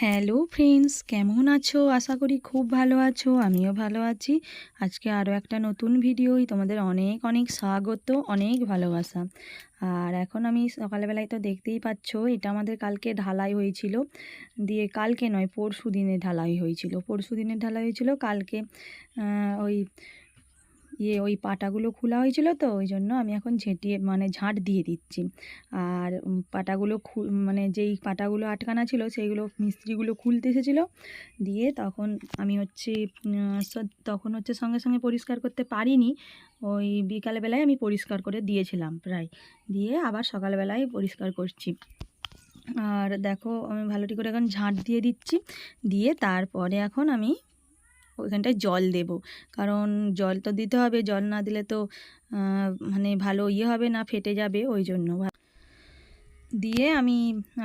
Hello friends কেমন আছো? আশা করি খুব ভালো আছো। আমিও ভালো আছি। আজকে আরও একটা নতুন ভিডিওই তোমাদের অনেক অনেক স্বাগত, অনেক ভালোবাসা। আর এখন আমি সকালবেলায় তো দেখতেই পাচ্ছ, এটা আমাদের কালকে ঢালাই হয়েছিল। দিয়ে কালকে নয়, পরশু দিনে ঢালাই হয়েছিল। পরশু দিনে ঢালাই হয়েছিল, কালকে ওই ইয়ে ওই পাটাগুলো খোলা হয়েছিল তো, ওই জন্য আমি এখন ঝেঁটিয়ে মানে ঝাঁট দিয়ে দিচ্ছি। আর পাটাগুলো মানে যেই পাটাগুলো আটকানা ছিল, সেইগুলো মিস্ত্রিগুলো খুলতে এসেছিল। দিয়ে তখন আমি হচ্ছে তখন হচ্ছে সঙ্গে সঙ্গে পরিষ্কার করতে পারিনি। ওই বিকালবেলায় আমি পরিষ্কার করে দিয়েছিলাম প্রায়। দিয়ে আবার সকালবেলায় পরিষ্কার করছি। আর দেখো, আমি ভালোটি করে এখন ঝাঁট দিয়ে দিচ্ছি। দিয়ে তারপরে এখন আমি ওইখানটায় জল দেব। কারণ জল তো দিতে হবে, জল না দিলে তো মানে ভালো ইয়ে হবে না, ফেটে যাবে, ওই জন্য দিয়ে আমি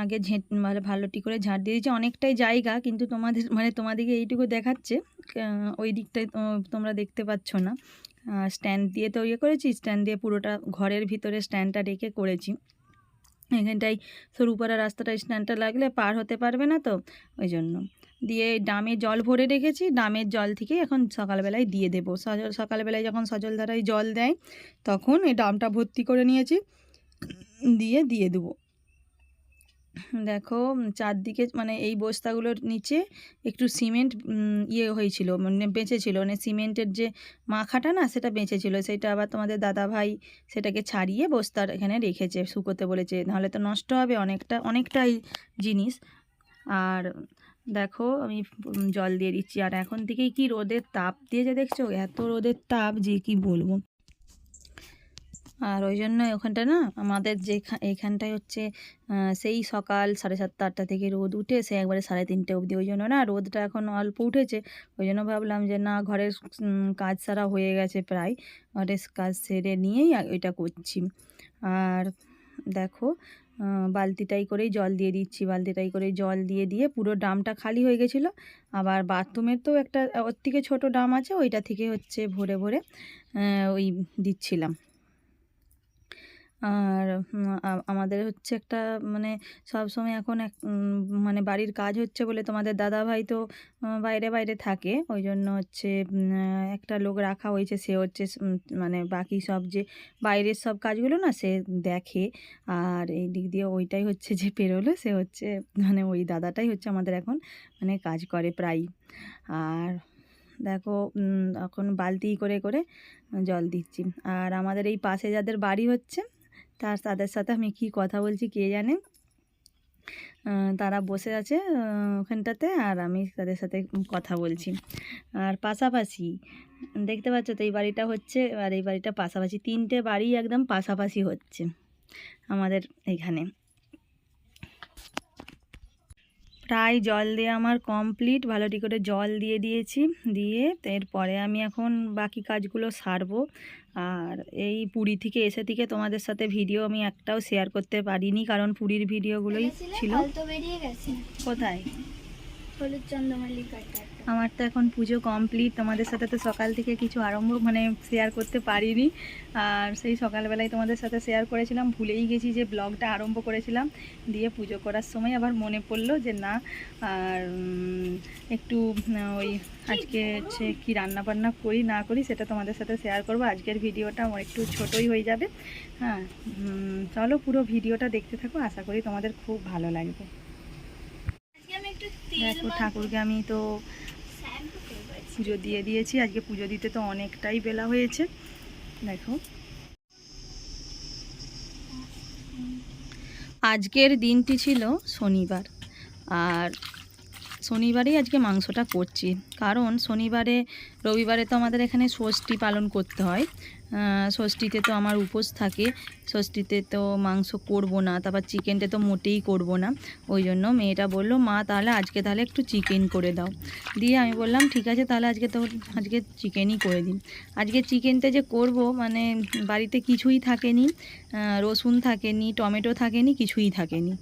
আগে ঝেঁট মানে ভালোটি করে ঝাঁট দিয়ে দিয়েছি। অনেকটাই জায়গা, কিন্তু তোমাদের মানে তোমাদেরকে এইটুকু দেখাচ্ছে। ওই দিকটায় তোমরা দেখতে পাচ্ছ না। স্ট্যান্ড দিয়ে তো ইয়ে করেছি, স্ট্যান্ড দিয়ে পুরোটা ঘরের ভিতরে স্ট্যান্ডটা রেখে করেছি। এখানটায় সরুপাড়া রাস্তাটায় স্ট্যান্ডটা লাগলে পার হতে পারবে না তো, ওই জন্য। দিয়ে ডামে জল ভরে রেখেছি। ডামের জল থেকে এখন সকালবেলায় দিয়ে দেবো। সজল সকালবেলায় যখন সজল ধারায় জল দেয়, তখন এই ডামটা ভর্তি করে নিয়েছি। দিয়ে দিয়ে দেবো। দেখো চারদিকে মানে এই বস্তাগুলোর নিচে একটু সিমেন্ট ইয়ে হয়েছিল মানে বেঁচেছিল। মানে সিমেন্টের যে মাখাটা না, সেটা বেঁচেছিল। সেটা আবার তোমাদের দাদা ভাই সেটাকে ছাড়িয়ে বস্তার এখানে রেখেছে, শুকোতে বলেছে। নাহলে তো নষ্ট হবে অনেকটা, অনেকটাই জিনিস। আর দেখো আমি জল দিয়ে দিচ্ছি। আর এখন থেকেই কি রোদের তাপ দিয়ে যে দেখছ? এত রোদের তাপ যে কি বলব? আর ওই জন্য ওখানটা না আমাদের যে এইখানটায় হচ্ছে সেই সকাল সাড়ে সাতটা আটটা থেকে রোদ উঠে, সে একবারে সাড়ে তিনটে অবধি। ওই জন্য না রোদটা এখন অল্প উঠেছে। ওই জন্য ভাবলাম যে না, ঘরের কাজ সারা হয়ে গেছে প্রায়। ঘরের কাজ সেরে নিয়েই ওইটা করছি। আর দেখো বালতিটাই করেই জল দিয়ে দিচ্ছি, বালতিটাই করে জল দিয়ে দিয়ে পুরো ড্রামটা খালি হয়ে গেছিল। আবার বাথরুমের তো একটা, ওর থেকে ছোটো ড্রাম আছে, ওইটা থেকে হচ্ছে ভরে ভরে ওই দিচ্ছিলাম। আর আমাদের হচ্ছে একটা মানে সব সময় এখন এক মানে বাড়ির কাজ হচ্ছে বলে তোমাদের দাদা ভাই তো বাইরে বাইরে থাকে। ওই জন্য হচ্ছে একটা লোক রাখা হয়েছে, সে হচ্ছে মানে বাকি সব যে বাইরের সব কাজগুলো না সে দেখে। আর এই দিক দিয়ে ওইটাই হচ্ছে যে পেরোলো, সে হচ্ছে মানে ওই দাদাটাই হচ্ছে আমাদের এখন মানে কাজ করে প্রায় আর দেখো এখন বালতি করে করে জল দিচ্ছি। আর আমাদের এই পাশে যাদের বাড়ি হচ্ছে তার, তাদের সাথে আমি কি কথা বলছি কে জানে? তারা বসে আছে ওখানটাতে আর আমি তাদের সাথে কথা বলছি। আর পাশাপাশি, দেখতে পাচ্ছ তো এই বাড়িটা হচ্ছে, আর এই বাড়িটা পাশাপাশি, তিনটে বাড়ি একদম পাশাপাশি হচ্ছে আমাদের এখানে। প্রায় জল দিয়ে আমার কমপ্লিট। ভালোটি করে জল দিয়ে দিয়েছি। দিয়ে এরপরে আমি এখন বাকি কাজগুলো সারবো। আর এই পুরী থেকে এসে থেকে তোমাদের সাথে ভিডিও আমি একটাও শেয়ার করতে পারিনি কারণ পুরীর ভিডিওগুলোই ছিল। বেরিয়ে গেছে। কোথায়? হলুদ চন্দ্রমল্লিকাটা আমার তো এখন পুজো কমপ্লিট তোমাদের সাথে তো সকাল থেকে কিছু আরম্ভ মানে শেয়ার করতে পারিনি। আর সেই সকালবেলায় তোমাদের সাথে শেয়ার করেছিলাম। ভুলেই গেছি যে ব্লগটা আরম্ভ করেছিলাম। দিয়ে পুজো করার সময় আবার মনে পড়ল যে না আর একটু ওই আজকে হচ্ছে কী রান্না বান্না করি না করি সেটা তোমাদের সাথে শেয়ার করব। আজকের ভিডিওটা আমার একটু ছোটোই হয়ে যাবে। হ্যাঁ চলো পুরো ভিডিওটা দেখতে থাকো। আশা করি তোমাদের খুব ভালো লাগবে। দেখো ঠাকুরকে আমি তো। পুজো দিয়ে দিয়েছি। আজকে পুজো দিতে তো অনেকটাই বেলা হয়েছে। দেখো। আজকের দিনটি ছিল শনিবার। আর শনিবারেই আজকে মাংসটা করছি। কারণ শনিবারে, রবিবারে তো আমাদের এখানে ষষ্ঠী পালন করতে হয়। ষষ্ঠীতে তো আমার উপোস থাকে। ষষ্ঠীতে তো মাংস করব না, তারপর চিকেনটা তো মোটেই করব না। ওই জন্য মেয়েটা বলল, মা, তাহলে আজকে তাহলে একটু চিকেন করে দাও। দিয়ে আমি বললাম, ঠিক আছে, তাহলে আজকে তো, আজকে চিকেনই করে দিন। আজকে চিকেনটা যে করব মানে বাড়িতে কিছুই থাকেনি। রসুন থাকেনি, টমেটো থাকেনি, কিছুই থাকেনি।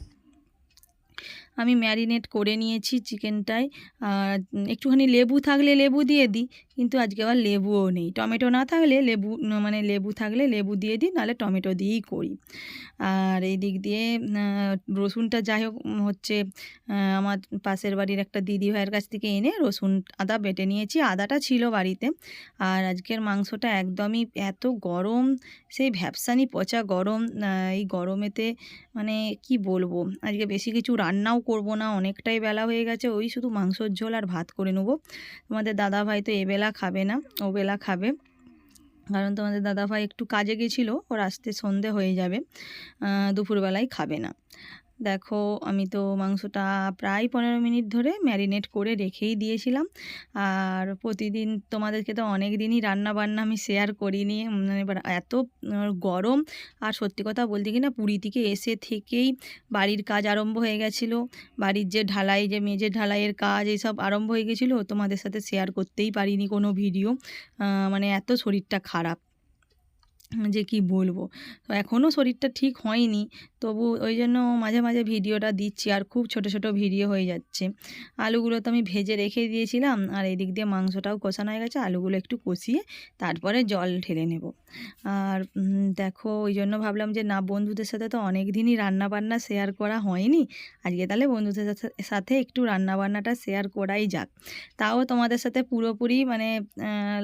আমি ম্যারিনেট করে নিয়েছি চিকেনটায়। আর একটুখানি লেবু থাকলে লেবু দিয়ে দিই, কিন্তু আজকে আবার লেবুও নেই। টমেটো না থাকলে লেবু মানে লেবু থাকলে লেবু দিয়ে দিই, নাহলে টমেটো দিয়েই করি। আর এই দিক দিয়ে রসুনটা যাই হোক হচ্ছে আমার পাশের বাড়ির একটা দিদি ভাইয়ের কাছ থেকে এনে রসুন আদা বেটে নিয়েছি। আদাটা ছিল বাড়িতে। আর আজকের মাংসটা একদমই এত গরম, সেই ভ্যাপসানি পচা গরম এই গরমেতে মানে কি বলব, আজকে বেশি কিছু রান্নাও করব না, অনেকটাই বেলা হয়ে গেছে, ওই শুধু মাংসর ঝোল আর ভাত করে নেব। তোমাদের দাদা ভাই তো এবেলা খাবে না, ও বেলা খাবে। কারণ তোমাদের দাদা ভাই একটু কাজে গেছিল, ওর আসতে সন্ধে হয়ে যাবে দুপুরবেলায় খাবে না। দেখো, আমি তো মাংসটা প্রায় পনেরো মিনিট ধরে ম্যারিনেট করে রেখেই দিয়েছিলাম। আর প্রতিদিন তোমাদেরকে তো অনেক দিনই রান্না বান্না আমি শেয়ার করিনি। মানে এত গরম, আর সত্যি কথা বলতে কি না, পুরী থেকে এসে থেকেই বাড়ির কাজ আরম্ভ হয়ে গেছিল। বাড়ির যে ঢালাই, যে মেঝের ঢালাইয়ের কাজ এইসব আরম্ভ হয়ে গেছিল। তোমাদের সাথে শেয়ার করতেই পারিনি কোনো ভিডিও। মানে এত শরীরটা খারাপ। যে কি বলব? তো এখনও শরীরটা ঠিক হয়নি। তবু ওই জন্য মাঝে মাঝে ভিডিওটা দিচ্ছি, আর খুব ছোট ছোট ভিডিও হয়ে যাচ্ছে। আলুগুলো তো আমি ভেজে রেখে দিয়েছিলাম, আর এদিক দিয়ে মাংসটাও কষানো হয়ে গেছে, আলুগুলো একটু কষিয়ে তারপরে জল ঢেলে নেব। আর দেখো, ওই জন্য ভাবলাম যে না, বন্ধুদের সাথে তো অনেক দিনই রান্না বান্না শেয়ার করা হয়নি। আজকে তাহলে বন্ধুদের সাথে একটু রান্নাবান্নাটা শেয়ার করাই যাক। তাও তোমাদের সাথে পুরোপুরি মানে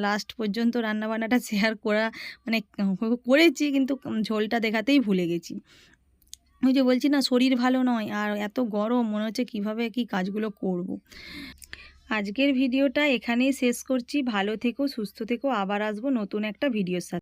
লাস্ট পর্যন্ত রান্নাবান্নাটা শেয়ার করা মানে করেছি কিন্তু ঝোলটা দেখাতেই ভুলে গেছি। ওই যে বলছি না, শরীর ভালো নয় আর এত গরম, মনে হচ্ছে কীভাবে কি কাজগুলো করব। আজকের ভিডিওটা এখানেই শেষ করছি। ভালো থেকো, সুস্থ থেকো। আবার আসব নতুন একটা ভিডিওর সাথে।